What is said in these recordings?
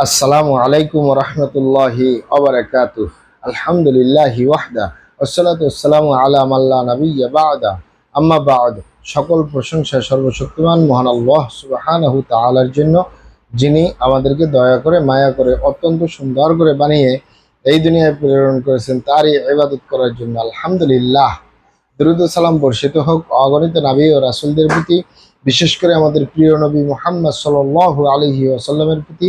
আসসালামু আলাইকুম রহমতুল্লাহি অবরাকাত আলহামদুলিল্লাহ ওয়াহদা আসসালাতু আসসালামু আলা মাল্লা বাদা। আম্মা বাদ, সকল প্রশংসা সর্বশক্তিমান মহান আল্লাহ সুবহানাহু তাআলার জন্য, যিনি আমাদেরকে দয়া করে, মায়া করে, অত্যন্ত সুন্দর করে বানিয়ে এই দুনিয়ায় প্রেরণ করেছেন, তারই ইবাদত করার জন্য। আলহামদুলিল্লাহ। দ্রুত সালাম বর্ষিত হোক, অগণিত নবী ও রাসুলদের প্রতি, বিশেষ করে আমাদের প্রিয় নবী মুহাম্মদ সাল আলাইহি ওয়াসাল্লামের প্রতি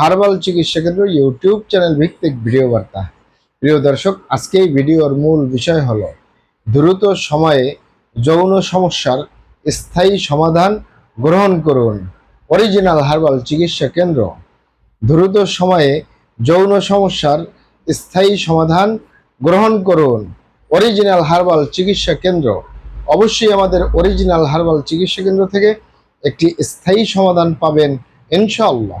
হার্বাল চিকিৎসা কেন্দ্র ইউটিউব চ্যানেল ভিত্তিক ভিডিও বার্তা। প্রিয় দর্শক, আজকে এই ভিডিওর মূল বিষয় হলো দ্রুত সময়ে যৌন সমস্যার স্থায়ী সমাধান গ্রহণ করুন। অরিজিনাল হার্বাল চিকিৎসা কেন্দ্র। দ্রুত সময়ে যৌন সমস্যার স্থায়ী সমাধান গ্রহণ করুন। অরিজিনাল হার্বাল চিকিৎসা কেন্দ্র। অবশ্যই আমাদের অরিজিনাল হার্বাল চিকিৎসা কেন্দ্র থেকে একটি স্থায়ী সমাধান পাবেন, ইনশাআল্লাহ।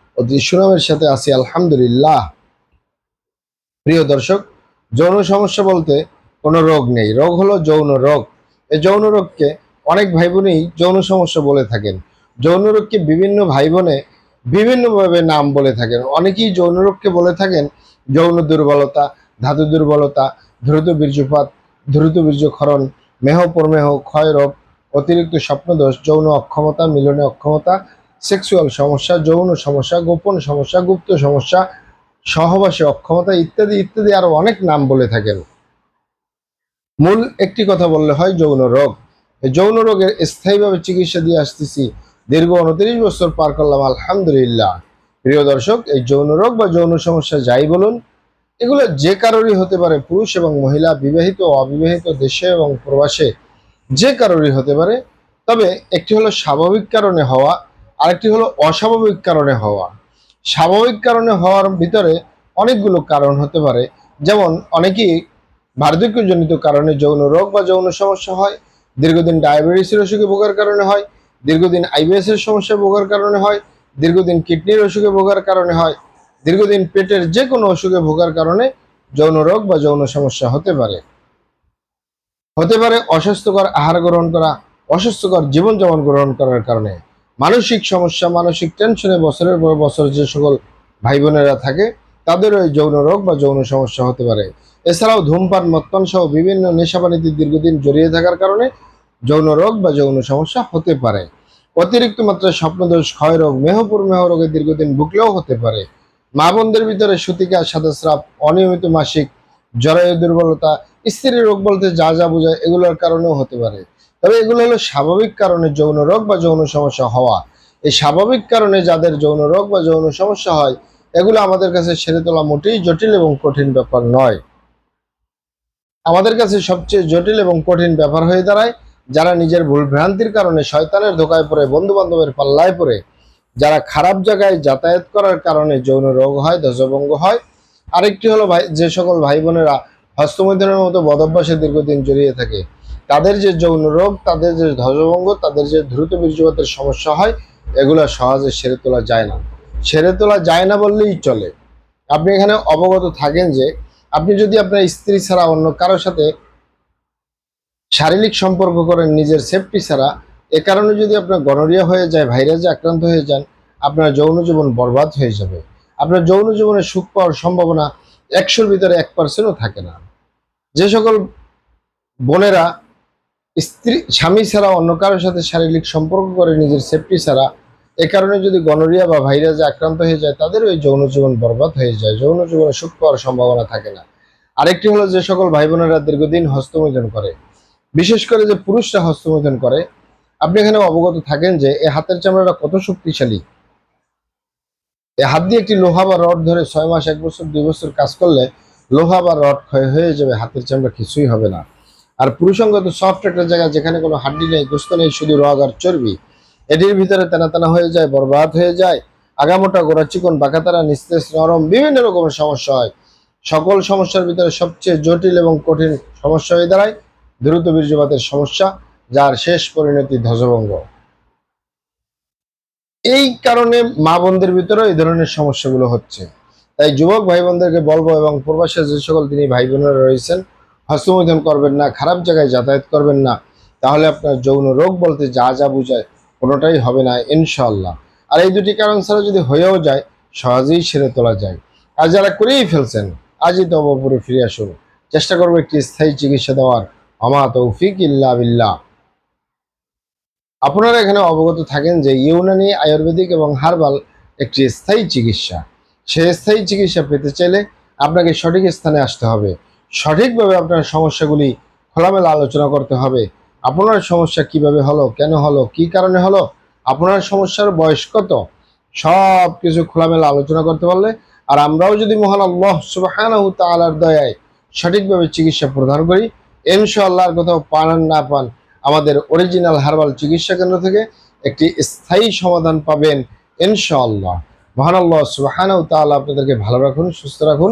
অতি সুনামের সাথে আছি, আলহামদুলিল্লাহ। প্রিয় দর্শক, যৌন সমস্যা বলতে কোনো রোগ নেই। রোগ হলো যৌন রোগ। এই যৌন রোগকে অনেক ভাই বোনই যৌন সমস্যা বলে থাকেন। যৌন রোগকে বিভিন্ন ভাই বোনে বিভিন্নভাবে নাম বলে থাকেন। অনেকেই যৌন রোগকে বলে থাকেন, যৌন দুর্বলতা, ধাতু দুর্বলতা দ্রুত বীর্যপাত দ্রুত বীর্যক্ষরণ, মেহ প্রমেহ, ক্ষয় রোগ, অতিরিক্ত স্বপ্নদোষ, যৌন অক্ষমতা, মিলনে অক্ষমতা সেক্সুয়াল সমস্যা, যৌন সমস্যা, গোপন সমস্যা, গুপ্ত সমস্যা, সহবাসে অক্ষমতা ইত্যাদি ইত্যাদি আরও অনেক নাম বলে থাকেন। মূল একটি কথা বললে হয় যৌন রোগ। যৌন রোগের স্থায়ীভাবে চিকিৎসা দিয়ে আসতেছি। দীর্ঘ উনত্রিশ বছর পার করলাম, আলহামদুলিল্লাহ। প্রিয় দর্শক, এই যৌন রোগ বা যৌন সমস্যা যাই বলুন, এগুলো যে কারোরই হতে পারে, পুরুষ এবং মহিলা, বিবাহিত ও অবিবাহিত দেশে এবং প্রবাসে যে কারোরই হতে পারে। তবে একটি হলো স্বাভাবিক কারণে হওয়া আরেকটি হলো অস্বাভাবিক কারণে হওয়া। স্বাভাবিক কারণে হওয়ার ভিতরে অনেকগুলো কারণ হতে পারে। যেমন, অনেকেই বার্ধক্যজনিত কারণে যৌন রোগ বা যৌন সমস্যা হয়, দীর্ঘদিন ডায়াবেটিসের অসুখে ভোগার কারণে হয়, দীর্ঘদিন আইবিএস এর সমস্যা ভোগার কারণে হয়, দীর্ঘদিন কিডনির অসুখে ভোগার কারণে হয়, দীর্ঘদিন পেটের যে কোনো অসুখে ভোগার কারণে যৌন রোগ বা যৌন সমস্যা হতে পারে। হতে পারে অস্বাস্থ্যকর আহার গ্রহণ করা, অস্বাস্থ্যকর জীবনযাপন গ্রহণ করার কারণে। মানসিক সমস্যা, মানসিক টেনশনে বছরের পর বছর যে সকল ভাই বোনেরা থাকে তাদেরও এই যৌন রোগ বা যৌন সমস্যা হতে পারে। এছাড়াও ধূমপান মত্পান সহ বিভিন্ন নেশাপানিতে দীর্ঘদিন জড়িয়ে থাকার কারণে যৌন রোগ বা যৌন সমস্যা হতে পারে। অতিরিক্ত মাত্রায় স্বপ্নদোষ ক্ষয় রোগ মেহপুর মেহ রোগে দীর্ঘদিন ভুগলেও হতে পারে। মা বোনদের ভিতরে সুতিকা, সাদাস্রাব, অনিয়মিত মাসিক, জরায়ু দুর্বলতা, স্ত্রীর রোগ বলতে যা যা বোঝায় এগুলোর কারণেও হতে পারে। তবে এগুলো হলো স্বাভাবিক কারণে যৌন রোগ বা যৌন সমস্যা হওয়া। এই স্বাভাবিক কারণে যাদের যৌন রোগ বা যৌন সমস্যা হয়, এগুলো আমাদের কাছে সেরে তোলা মোটেই জটিল এবং কঠিন ব্যাপার নয়। আমাদের কাছে সবচেয়ে জটিল এবং কঠিন ব্যাপার হয়ে দাঁড়ায় যারা নিজের ভুল ভ্রান্তির কারণে শয়তানের ধোকায় পড়ে বন্ধু বান্ধবের পাল্লায় পড়ে, যারা খারাপ জায়গায় যাতায়াত করার কারণে যৌন রোগ হয়, ধ্বজভঙ্গ হয়। আরেকটি হলো ভাই, যে সকল ভাই বোনেরা হস্তমৈথুনের মতো বদভ্যাসে দীর্ঘদিন জড়িয়ে থাকে তাদের যে যৌন রোগ, তাদের যে ধ্বজভঙ্গ, তাদের যে দ্রুত বীর্যপাতের সমস্যা হয়, এগুলো সহজে সেরে তোলা যায় না। সেরে তোলা যায় না বললেই চলে। আপনি এখানে অবগত থাকেন যে, আপনি যদি আপনার স্ত্রী ছাড়া অন্য কারোর সাথে শারীরিক সম্পর্ক করেন, নিজের সেফটি ছাড়া, এ কারণে যদি আপনার গনোরিয়া হয়ে যায় ভাইরাসে আক্রান্ত হয়ে যান, আপনার যৌন জীবন বরবাদ হয়ে যাবে। আপনার যৌন জীবনে সুখ পাওয়ার সম্ভাবনা একশোর ভিতরে এক পার্সেন্টও থাকে না। যে সকল বোনেরা স্ত্রী, স্বামী ছাড়া অন্য কারোর সাথে শারীরিক সম্পর্ক করে নিজের সেফটি ছাড়া এ কারণে যদি গনোরিয়া বা ভাইরাসে আক্রান্ত হয়ে যায়, তাদের ওই যৌন জীবন বরবাদ হয়ে যায়। যৌন জীবনে সুখ পাওয়ার সম্ভাবনা থাকে না। আরেকটি হলো যে সকল ভাই বোনেরা দীর্ঘদিন হস্তমৈথুন করে। বিশেষ করে যে পুরুষরা হস্তমৈথুন করে, আপনি এখানে অবগত থাকেন যে এই হাতের চামড়াটা কত শক্তিশালী। এই হাত দিয়ে একটি লোহা বা রড ধরে ছয় মাস, এক বছর, দুই বছর কাজ করলে লোহা বা রড ক্ষয় হয়ে যাবে, হাতের চামড়া কিছুই হবে না। আর পুরুষঙ্গত সফট একটা জায়গা যেখানে কোনো হাড্ডি নেই গোস্ত নেই, শুধু রগ আর চর্বি। এটির ভিতরে তেনা তেনা হয়ে যায়, বরবাদ হয়ে যায়, আগামোটা গোড়া চিকন, বাঁকাতারা, নিস্তেজ, নরম, বিভিন্ন রকমের সমস্যা হয়। সকল সমস্যার ভিতরে সবচেয়ে জটিল এবং কঠিন সমস্যা হয়ে দাঁড়ায় দ্রুত বীর্যপাতের সমস্যা, যার শেষ পরিণতি ধ্বজভঙ্গ। এই কারণে মা বোনদের ভিতরে এই ধরনের সমস্যাগুলো হচ্ছে। তাই যুবক ভাই বোনদেরকে বলব এবং প্রবাসে যে সকল তিনি ভাই বোনেরা রয়েছেন হস্তমৈথুন করবেন না, খারাপ জায়গায় যাতায়াত করবেন না, তাহলে আপনার যৌন রোগ বলতে যা যা বুঝায় কোনোটাই হবে না ইনশাল্লাহ আর এই দুটি কারণ ছাড়া যদি হয়েও যায়, সহজেই সেরে তোলা যায়। আর যারা করেই ফেলছেন, আজই তো অবপুরে ফিরে আসুন। চেষ্টা করব একটি স্থায়ী চিকিৎসা দেওয়ার। আমা তৌফিক ইল্লা বিল্লাহ। আপনারা এখানে অবগত থাকেন যে ইউনানি, আয়ুর্বেদিক এবং হার্বাল একটি স্থায়ী চিকিৎসা। সেই স্থায়ী চিকিৎসা পেতে চাইলে আপনাকে সঠিক স্থানে আসতে হবে। সঠিকভাবে আপনার সমস্যাগুলি খোলামেলা আলোচনা করতে হবে। আপনার সমস্যা কীভাবে হলো, কেন হলো, কি কারণে হলো, আপনার সমস্যার বয়স কত সব কিছু খোলামেলা আলোচনা করতে পারলে, আর আমরাও যদি মহান আল্লাহ সুবহানাহু তাআলার দয়ায় সঠিকভাবে চিকিৎসা প্রদান করি ইনশাআল্লাহর কোথাও পান না পান, আমাদের অরিজিনাল হার্বাল চিকিৎসা কেন্দ্র থেকে একটি স্থায়ী সমাধান পাবেন ইনশাআল্লাহ। মহান আল্লাহ সুবহানাহু আপনাদেরকে ভালো রাখুন, সুস্থ রাখুন।